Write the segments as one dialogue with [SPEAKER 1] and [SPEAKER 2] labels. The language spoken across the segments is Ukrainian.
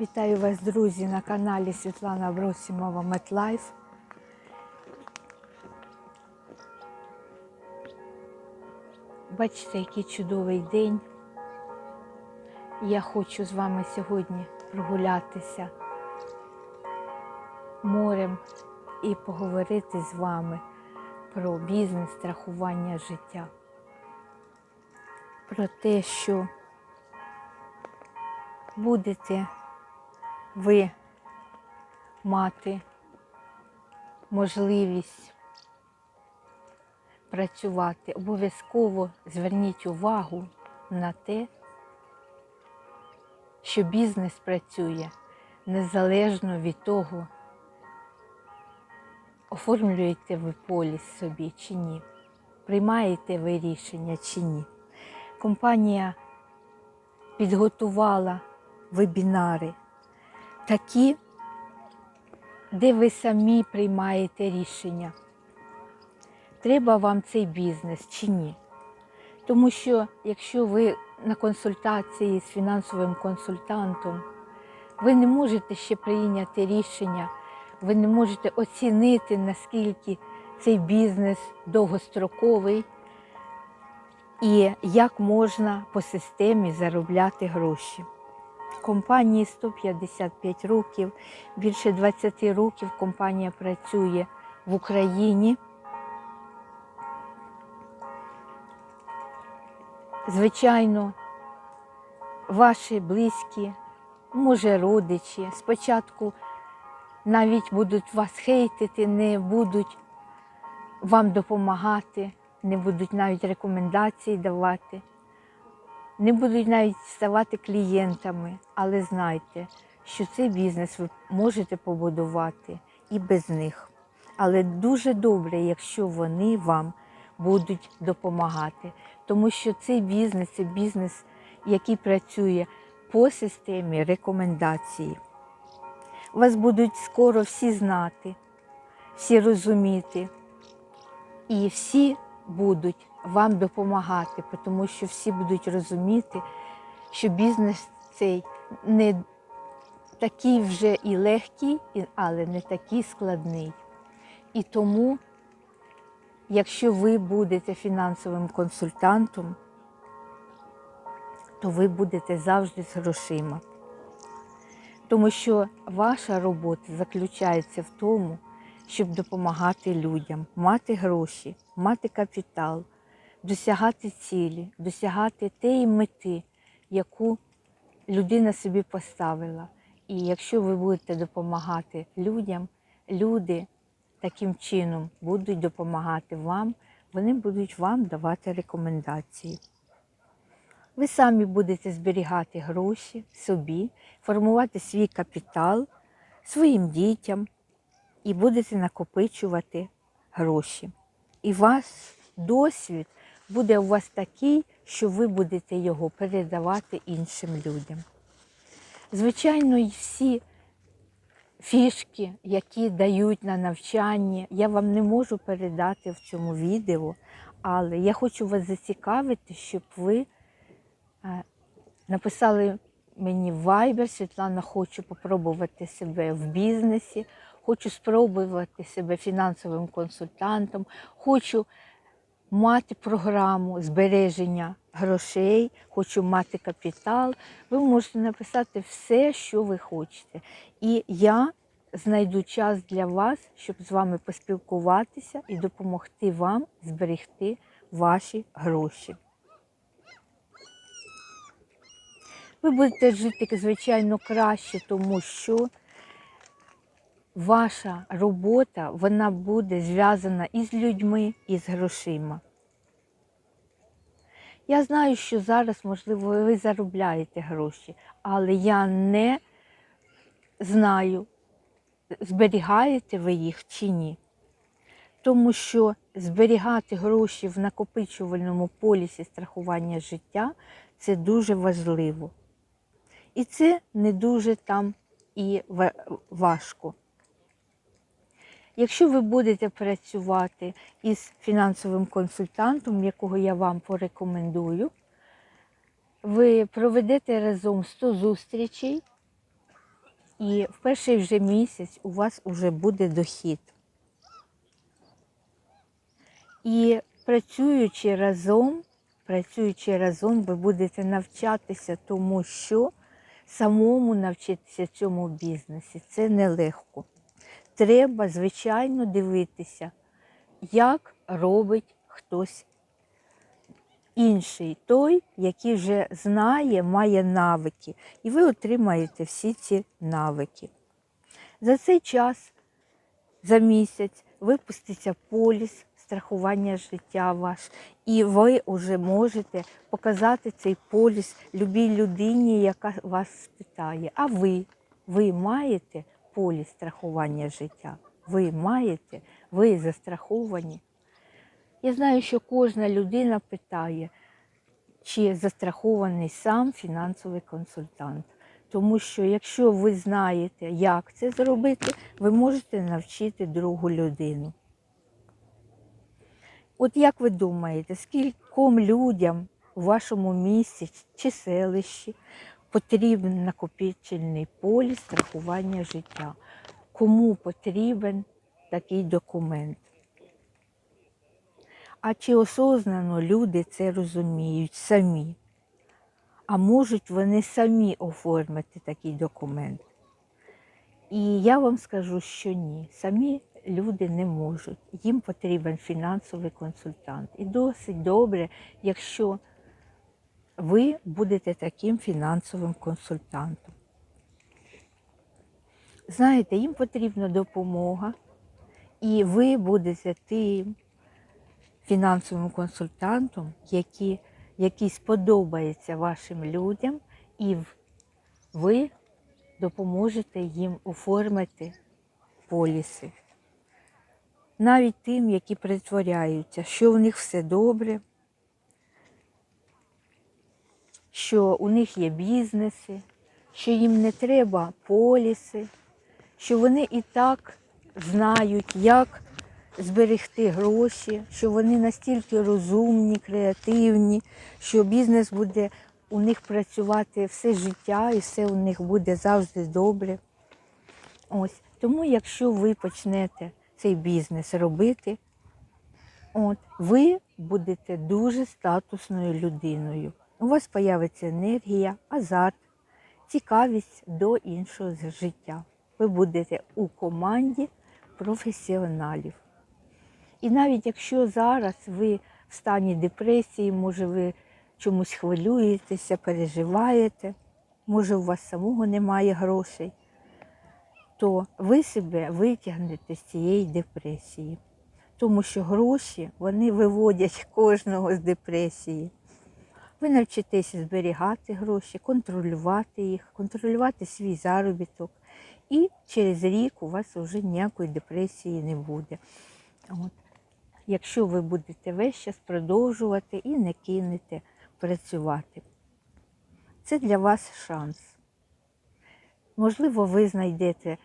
[SPEAKER 1] Вітаю вас, друзі, на каналі Світлана Абросімова MetLife. Бачите, який чудовий день. Я хочу з вами сьогодні прогулятися морем і поговорити з вами про бізнес, страхування життя. Про те, що будете ви мати можливість працювати, обов'язково зверніть увагу на те, що бізнес працює незалежно від того, оформлюєте ви поліс собі чи ні, приймаєте ви рішення чи ні. Компанія підготувала вебінари такі, де ви самі приймаєте рішення, треба вам цей бізнес чи ні. Тому що якщо ви на консультації з фінансовим консультантом, ви не можете ще прийняти рішення, ви не можете оцінити, наскільки цей бізнес довгостроковий і як можна по системі заробляти гроші. Компанії 155 років, більше 20 років компанія працює в Україні. Звичайно, ваші близькі, може родичі, спочатку навіть будуть вас хейтити, не будуть вам допомагати, не будуть навіть рекомендації давати, не будуть навіть ставати клієнтами, але знайте, що цей бізнес ви можете побудувати і без них. Але дуже добре, якщо вони вам будуть допомагати, тому що цей бізнес це бізнес, який працює по системі рекомендації. Вас будуть скоро всі знати, всі розуміти, і всі будуть вам допомагати, тому що всі будуть розуміти, що бізнес цей не такий вже і легкий, але не такий складний. І тому, якщо ви будете фінансовим консультантом, то ви будете завжди з грошима. Тому що ваша робота заключається в тому, щоб допомагати людям, мати гроші, мати капітал, досягати цілі, досягати тієї мети, яку людина собі поставила. І якщо ви будете допомагати людям, люди таким чином будуть допомагати вам, вони будуть вам давати рекомендації. Ви самі будете зберігати гроші собі, формувати свій капітал своїм дітям і будете накопичувати гроші. І ваш досвід буде у вас такий, що ви будете його передавати іншим людям. Звичайно, і всі фішки, які дають на навчання, я вам не можу передати в цьому відео, але я хочу вас зацікавити, щоб ви е, написали мені в Viber, Світлана, хочу попробувати себе в бізнесі, хочу спробувати себе фінансовим консультантом, хочу мати програму збереження грошей, хочу мати капітал. Ви можете написати все, що ви хочете. І я знайду час для вас, щоб з вами поспілкуватися і допомогти вам зберегти ваші гроші. Ви будете жити, звичайно, краще, тому що ваша робота вона буде зв'язана із людьми, і з грошима. Я знаю, що зараз, можливо, ви заробляєте гроші, але я не знаю, зберігаєте ви їх чи ні. Тому що зберігати гроші в накопичувальному полісі страхування життя це дуже важливо. І це не дуже там і важко. Якщо ви будете працювати із фінансовим консультантом, якого я вам порекомендую, ви проведете разом 100 зустрічей І в перший вже місяць у вас вже буде дохід. І працюючи разом, працюючи разом, ви будете навчатися тому, що самому навчитися цьому бізнесі це нелегко. Треба, звичайно, дивитися, як робить хтось інший, той, який вже знає, має навики, і ви отримаєте всі ці навики. За цей час, за місяць, випуститься поліс страхування життя ваш, і ви вже можете показати цей поліс любій людині, яка вас спитає. А ви, ви маєте поліс страхування життя? Ви маєте, ви застраховані? Я знаю, що кожна людина питає, чи застрахований сам фінансовий консультант. Тому що якщо ви знаєте, як це зробити, ви можете навчити другу людину. От як ви думаєте, скільком людям у вашому місті чи селищі потрібен накопичельний поліс страхування життя? Кому потрібен такий документ? А чи осознано люди це розуміють самі? А можуть вони самі оформити такий документ? І я вам скажу, що ні, самі люди не можуть. Їм потрібен фінансовий консультант. І досить добре, якщо ви будете таким фінансовим консультантом. Знаєте, їм потрібна допомога, і ви будете тим фінансовим консультантом, який, який сподобається вашим людям, і ви допоможете їм оформити поліси. Навіть тим, які притворяються, що у них все добре, що у них є бізнеси, що їм не треба поліси, що вони і так знають, як зберегти гроші, що вони настільки розумні, креативні, що бізнес буде у них працювати все життя і все у них буде завжди добре. Ось. Тому, якщо ви почнете цей бізнес робити, от, ви будете дуже статусною людиною. У вас з'явиться енергія, азарт, цікавість до іншого життя. Ви будете у команді професіоналів. І навіть якщо зараз ви в стані депресії, може ви чомусь хвилюєтеся, переживаєте, може у вас самого немає грошей, то ви себе витягнете з цієї депресії. Тому що гроші вони виводять кожного з депресії. Ви навчитеся зберігати гроші, контролювати їх, контролювати свій заробіток. І через рік у вас вже ніякої депресії не буде. От. Якщо ви будете весь час продовжувати і не кинете працювати. Це для вас шанс. Можливо, ви знайдете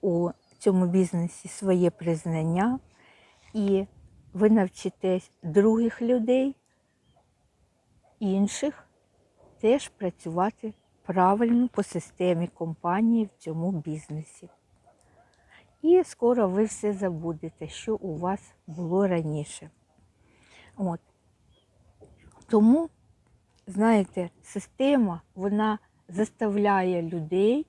[SPEAKER 1] у цьому бізнесі своє признання, і ви навчитесь других людей, інших теж працювати правильно по системі компанії в цьому бізнесі. І скоро ви все забудете, що у вас було раніше. От. Тому, знаєте, система вона заставляє людей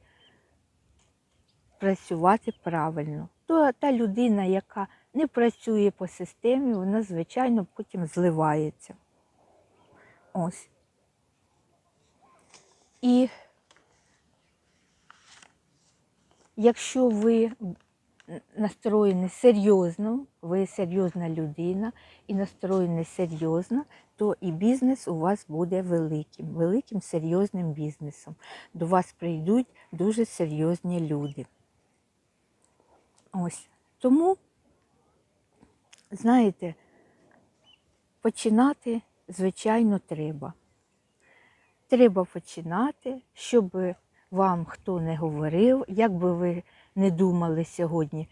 [SPEAKER 1] працювати правильно. То та людина, яка не працює по системі, вона, звичайно, потім зливається. Ось. І якщо ви настроєні серйозно, ви серйозна людина і настроєні серйозно, то і бізнес у вас буде великим, великим серйозним бізнесом. До вас прийдуть дуже серйозні люди. Ось. Тому, знаєте, починати, звичайно, треба. Треба починати, щоб вам хто не говорив, як би ви не думали сьогодні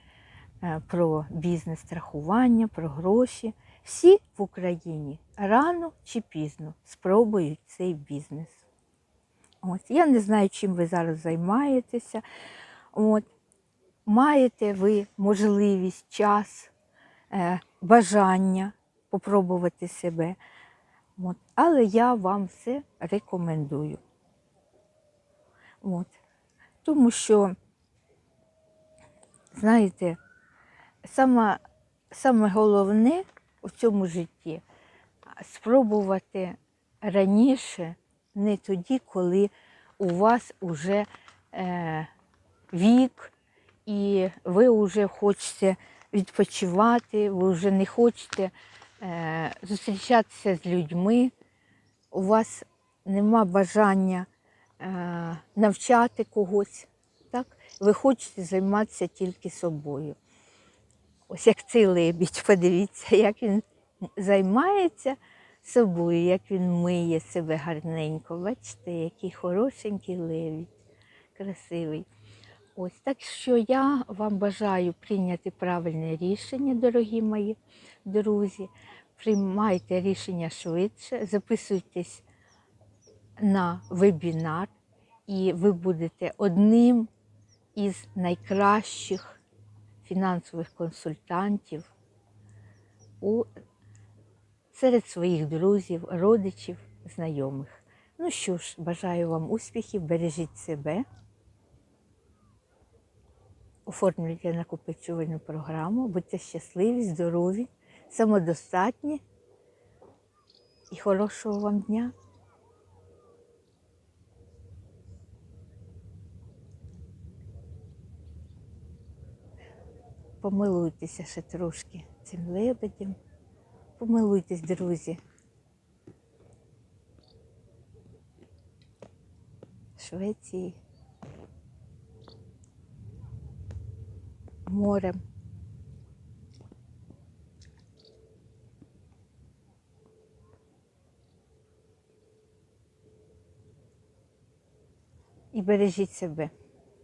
[SPEAKER 1] е, про бізнес страхування, про гроші. Всі в Україні рано чи пізно спробують цей бізнес. Ось, я не знаю, чим ви зараз займаєтеся. От. Маєте ви можливість, час, е, бажання попробувати себе. От. Але я вам все рекомендую. От. Тому що, знаєте, саме, саме головне у цьому житті спробувати раніше, не тоді, коли у вас уже е, вік, і ви вже хочете відпочивати, ви вже не хочете зустрічатися з людьми, у вас нема бажання е, навчати когось. Так? Ви хочете займатися тільки собою. Ось як цей лебідь, подивіться, як він займається собою, як він миє себе гарненько. Бачите, який хорошенький лебідь, красивий. Ось так що я вам бажаю прийняти правильне рішення, дорогі мої друзі. Приймайте рішення швидше, записуйтесь на вебінар, і ви будете одним із найкращих фінансових консультантів у, серед своїх друзів, родичів, знайомих. Ну що ж, бажаю вам успіхів, бережіть себе, оформлюйте накопичувальну програму, будьте щасливі, здорові, самодостатні і хорошого вам дня. Помилуйтеся ще трошки цим лебедем. Помилуйтесь, друзі. Швеції. Морем. І бережіть себе.